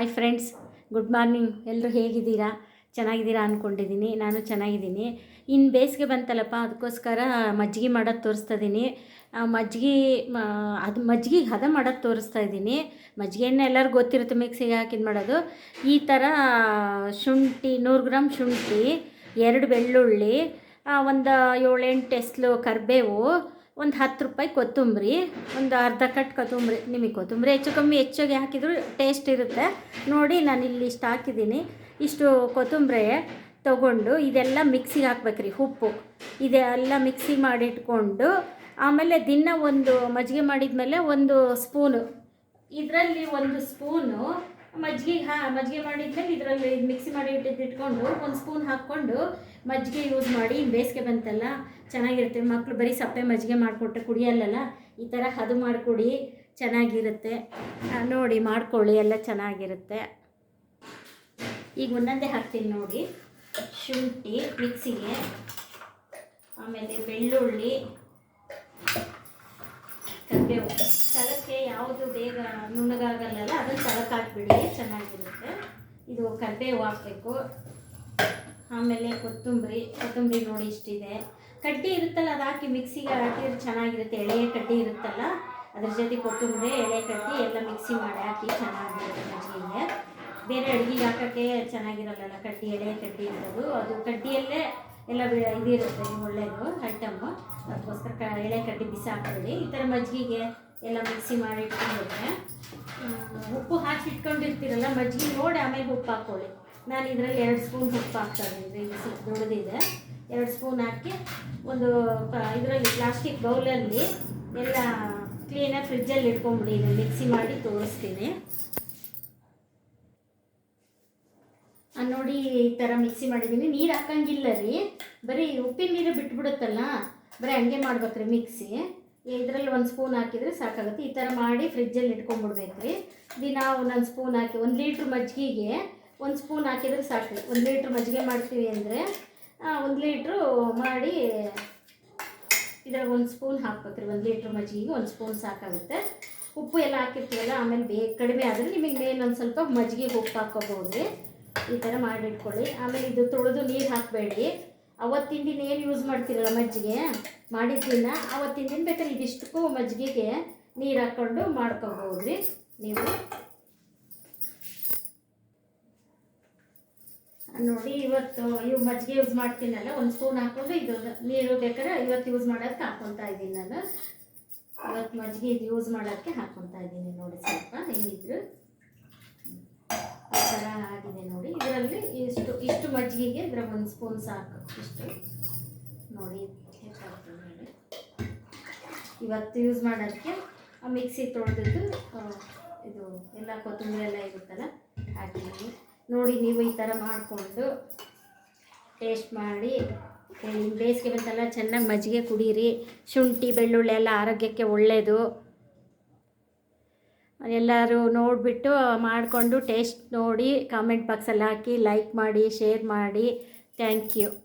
Hi friends good morning ಎಲ್ಲರೂ ಹೇಗಿದ್ದೀರಾ? ಚೆನ್ನಾಗಿದ್ದೀರಾ ಅಂದ್ಕೊಂಡಿದ್ದೀನಿ ನಾನು ಚೆನ್ನಾಗಿದ್ದೀನಿ. ಇನ್ನು ಬೇಸಿಗೆ ಬಂತಲ್ಲಪ್ಪ, ಅದಕ್ಕೋಸ್ಕರ ಮಜ್ಜಿಗೆ ಮಾಡೋದು ತೋರಿಸ್ತಾ ಇದ್ದೀನಿ. ಮಜ್ಜಿಗೆ ಅದು ಮಜ್ಜಿಗೆ ಹದ ಮಾಡೋದು ತೋರಿಸ್ತಾ ಇದ್ದೀನಿ. ಮಜ್ಜಿಗೆನ ಎಲ್ಲರಿಗೂ ಗೊತ್ತಿರುತ್ತೆ ಮಿಕ್ಸಿಗೆ ಹಾಕಿದ್ ಮಾಡೋದು. ಈ ಥರ ಶುಂಠಿ, ನೂರು ಗ್ರಾಮ್ ಶುಂಠಿ, ಎರಡು ಬೆಳ್ಳುಳ್ಳಿ ಒಂದು ಏಳೆಂಟು ಎಸ್ಲು ಕರಿಬೇವು ಒಂದು ಹತ್ತು ರೂಪಾಯಿ ಕೊತ್ತಂಬರಿ, ಒಂದು ಅರ್ಧ ಕಟ್ ಕೊತ್ತಂಬರಿ, ನಿಮಗೆ ಕೊತ್ತಂಬರಿ ಹೆಚ್ಚು ಕಮ್ಮಿ ಹೆಚ್ಚಾಗಿ ಹಾಕಿದರೂ ಟೇಸ್ಟ್ ಇರುತ್ತೆ. ನೋಡಿ ನಾನು ಇಲ್ಲಿ ಇಷ್ಟು ಹಾಕಿದ್ದೀನಿ. ಇಷ್ಟು ಕೊತ್ತಂಬರಿ ತೊಗೊಂಡು ಇದೆಲ್ಲ ಮಿಕ್ಸಿಗೆ ಹಾಕ್ಬೇಕ್ರಿ ಉಪ್ಪು. ಇದೆಲ್ಲ ಮಿಕ್ಸಿ ಮಾಡಿಟ್ಕೊಂಡು ಆಮೇಲೆ ದಿನ ಒಂದು ಮಜ್ಜಿಗೆ ಮಾಡಿದ ಮೇಲೆ ಒಂದು ಸ್ಪೂನು ಇದರಲ್ಲಿ ಒಂದು ಸ್ಪೂನು ಮಜ್ಜಿಗೆ, ಹಾ, ಮಜ್ಜಿಗೆ ಮಾಡಿದ್ಮೇಲೆ ಇದರಲ್ಲಿ ಮಿಕ್ಸಿ ಮಾಡಿ ಇಟ್ಟಿದ್ದು ಒಂದು ಸ್ಪೂನ್ ಹಾಕ್ಕೊಂಡು ಮಜ್ಜಿಗೆ ಯೂಸ್ ಮಾಡಿ ಬೇಸಿಗೆ ಬಂತಲ್ಲ, ಚೆನ್ನಾಗಿರುತ್ತೆ. ಮಕ್ಕಳು ಬರೀ ಸಪ್ಪೆ ಮಜ್ಜಿಗೆ ಮಾಡಿಕೊಟ್ರೆ ಕುಡಿಯಲ್ಲಲ್ಲ, ಈ ಥರ ಅದು ಮಾಡಿಕೊಡಿ, ಚೆನ್ನಾಗಿರುತ್ತೆ. ನೋಡಿ, ಮಾಡ್ಕೊಳ್ಳಿ, ಎಲ್ಲ ಚೆನ್ನಾಗಿರುತ್ತೆ. ಈಗ ಒಂದೊಂದೇ ಹಾಕ್ತೀನಿ ನೋಡಿ. ಶುಂಠಿ ಮಿಕ್ಸಿಗೆ ಆಮೇಲೆ ಬೆಳ್ಳುಳ್ಳಿ, ಕರಿಬೇವು. ಸಲಕ್ಕೆ ನುಣ್ಣಗಾಗಲ್ಲ ಅದನ್ನು ಹಾಕ್ಬಿಡಿ, ಚೆನ್ನಾಗಿರುತ್ತೆ. ಇದು ಕರಿಬೇವು ಹಾಕಬೇಕು. ಆಮೇಲೆ ಕೊತ್ತಂಬರಿ ಕೊತ್ತಂಬರಿ ನೋಡಿ ಇಷ್ಟಿದೆ. ಕಡ್ಡಿ ಇರುತ್ತಲ್ಲ, ಅದು ಹಾಕಿ ಮಿಕ್ಸಿಗೆ ಹಾಕಿದ್ರೆ ಚೆನ್ನಾಗಿರುತ್ತೆ. ಎಳೆಯ ಕಡ್ಡಿ ಇರುತ್ತಲ್ಲ, ಅದ್ರ ಜೊತೆ ಕೊತ್ತಂಬರಿ, ಎಳೆ ಕಡ್ಡಿ ಎಲ್ಲ ಮಿಕ್ಸಿ ಮಾಡಿ ಹಾಕಿ ಚೆನ್ನಾಗಿರುತ್ತೆ ಮಜ್ಜಿಗೆ ಬೇರೆ ಅಡುಗೆಗೆ ಹಾಕೋಕ್ಕೆ ಚೆನ್ನಾಗಿರಲ್ಲ ಕಡ್ಡಿ, ಎಳೆ ಕಡ್ಡಿ ಇರೋದು. ಅದು ಕಡ್ಡಿಯಲ್ಲೇ ಎಲ್ಲ ಇದಿರುತ್ತೆ ಒಳ್ಳೆಯದು ಐಟಮ್ಮು ಅದಕ್ಕೋಸ್ಕರ ಎಳೆ ಕಡ್ಡಿ ಬಿಸಿ ಹಾಕ್ಬೇಡಿ ಈ ಥರ ಮಜ್ಜಿಗೆಗೆ ಎಲ್ಲ ಮಿಕ್ಸಿ ಮಾಡಿ ಇಟ್ಕೊಂಡ್ಬಿಟ್ರೆ ಉಪ್ಪು ಹಾಕಿ ಇಟ್ಕೊಂಡಿರ್ತೀರಲ್ಲ, ಮಜ್ಜಿಗೆ ನೋಡಿ ಆಮೇಲೆ ಉಪ್ಪು ಹಾಕ್ಕೊಳ್ಳಿ ನಾನು ಇದರಲ್ಲಿ ಎರಡು ಸ್ಪೂನ್ ಉಪ್ಪು ಹಾಕ್ತಾ ಇದ್ದೀನಿ ದೊಡ್ಡದಿದೆ. ಎರಡು ಸ್ಪೂನ್ ಹಾಕಿ ಒಂದು ಇದರಲ್ಲಿ ಪ್ಲಾಸ್ಟಿಕ್ ಬೌಲಲ್ಲಿ ಎಲ್ಲ ಕ್ಲೀನಾಗಿ ಫ್ರಿಜ್ಜಲ್ಲಿ ಇಟ್ಕೊಂಬಿಡಿ ಇದನ್ನು ಮಿಕ್ಸಿ ಮಾಡಿ ತೋರಿಸ್ತೀನಿ. ನೋಡಿ ಈ ಥರ ಮಿಕ್ಸಿ ಮಾಡಿದ್ದೀನಿ. ನೀರು ಹಾಕಂಗಿಲ್ಲ ರೀ. ಬರೀ ಉಪ್ಪಿನ ನೀರು ಬಿಟ್ಬಿಡುತ್ತಲ್ಲ, ಬರೀ ಹಂಗೆ ಮಾಡ್ಬೇಕ್ರಿ ಮಿಕ್ಸಿ. ಇದರಲ್ಲಿ ಒಂದು ಸ್ಪೂನ್ ಹಾಕಿದರೆ ಸಾಕಾಗುತ್ತೆ. ಈ ಥರ ಮಾಡಿ ಫ್ರಿಜ್ಜಲ್ಲಿ ಇಟ್ಕೊಂಡ್ಬಿಡ್ಬೇಕು ರೀ ದಿನ ಒಂದೊಂದು ಸ್ಪೂನ್ ಹಾಕಿ, ಒಂದು ಲೀಟ್ರ್ ಮಜ್ಜಿಗೆಗೆ ಒಂದು ಸ್ಪೂನ್ ಹಾಕಿದರೆ ಸಾಕು. ಒಂದು ಲೀಟ್ರ್ ಮಜ್ಜಿಗೆ ಮಾಡ್ತೀವಿ ಅಂದರೆ ಒಂದು ಲೀಟ್ರು ಮಾಡಿ ಇದ್ರಾಗ ಒಂದು ಸ್ಪೂನ್ ಹಾಕ್ಬೇಕ್ರಿ. ಒಂದು ಲೀಟ್ರ್ ಮಜ್ಜಿಗೆಗೆ ಒಂದು ಸ್ಪೂನ್ ಸಾಕಾಗುತ್ತೆ. ಉಪ್ಪು ಎಲ್ಲ ಹಾಕಿರ್ತೀವಲ್ಲ, ಆಮೇಲೆ ಬೇಗ ಕಡಿಮೆ ಆದರೆ ನಿಮಗೆ ಮೇಲೆ ಒಂದು ಸ್ವಲ್ಪ ಮಜ್ಜಿಗೆ ಉಪ್ಪು ಹಾಕ್ಕೋಬೋದು ರೀ ಈ ಥರ ಮಾಡಿಟ್ಕೊಳ್ಳಿ ಆಮೇಲೆ ಇದು ತೊಳೆದು ನೀರು ಹಾಕಬೇಡಿ ಅವತ್ತಿನ ದಿನ ಏನು ಯೂಸ್ ಮಾಡ್ತೀರಲ್ಲ ಮಜ್ಜಿಗೆ? ಮಾಡಿದ್ದಿನ, ಅವತ್ತಿನ ದಿನ ಬೇಕಾದ್ರೆ ಇದಿಷ್ಟಕ್ಕೂ ಮಜ್ಜಿಗೆಗೆ ನೀರು ಹಾಕ್ಕೊಂಡು ಮಾಡ್ಕೊಬೋದ್ರಿ. ನೀವು ನೋಡಿ, ಇವತ್ತು ಇವು ಮಜ್ಜಿಗೆ ಯೂಸ್ ಮಾಡ್ತೀನಲ್ಲ, ಒಂದು ಸ್ಪೂನ್ ಹಾಕ್ಕೊಂಡು ಇದು ನೀರು ಬೇಕಾದ್ರೆ ಇವತ್ತು ಯೂಸ್ ಮಾಡೋಕ್ಕೆ ಹಾಕ್ಕೊತಾ ಇದ್ದೀನಿ ನಾನು. ಇವತ್ತು ಮಜ್ಜಿಗೆ ಯೂಸ್ ಮಾಡೋಕ್ಕೆ ಹಾಕ್ಕೊತಾ ಇದ್ದೀನಿ ನೋಡಿ ಸ್ವಲ್ಪ, ಹೆಂಗಿದ್ರು ಈ ಥರ ಆಗಿದೆ ನೋಡಿ ಇದರಲ್ಲಿ ಇಷ್ಟು ಮಜ್ಜಿಗೆಗೆ ಇದ್ರ ಒಂದು ಸ್ಪೂನ್ ಸಾಕು ಇಷ್ಟು ನೋಡಿ. ಇವತ್ತು ಯೂಸ್ ಮಾಡೋದಕ್ಕೆ ಮಿಕ್ಸಿ ತೊಳೆದಿದ್ದು ಇದು ಎಲ್ಲ ಕೊತ್ತಂಬರಿ ಎಲ್ಲ ಇರುತ್ತಲ್ಲ ಹಾಕಿದ್ದೀನಿ ನೋಡಿ, ನೀವು ಈ ಥರ ಮಾಡಿಕೊಂಡು ಟೇಸ್ಟ್ ಮಾಡಿ. ಬೇಸಿಗೆ ಬಂತಲ್ಲ, ಚೆನ್ನಾಗಿ ಮಜ್ಜಿಗೆ ಕುಡೀರಿ. ಶುಂಠಿ, ಬೆಳ್ಳುಳ್ಳಿ ಎಲ್ಲ ಆರೋಗ್ಯಕ್ಕೆ ಒಳ್ಳೆಯದು ಎಲ್ಲರೂ ನೋಡಿಬಿಟ್ಟು ಮಾಡಿಕೊಂಡು ಟೇಸ್ಟ್ ನೋಡಿ ಕಾಮೆಂಟ್ ಬಾಕ್ಸಲ್ಲಿ ಹಾಕಿ ಲೈಕ್ ಮಾಡಿ ಶೇರ್ ಮಾಡಿ. Thank you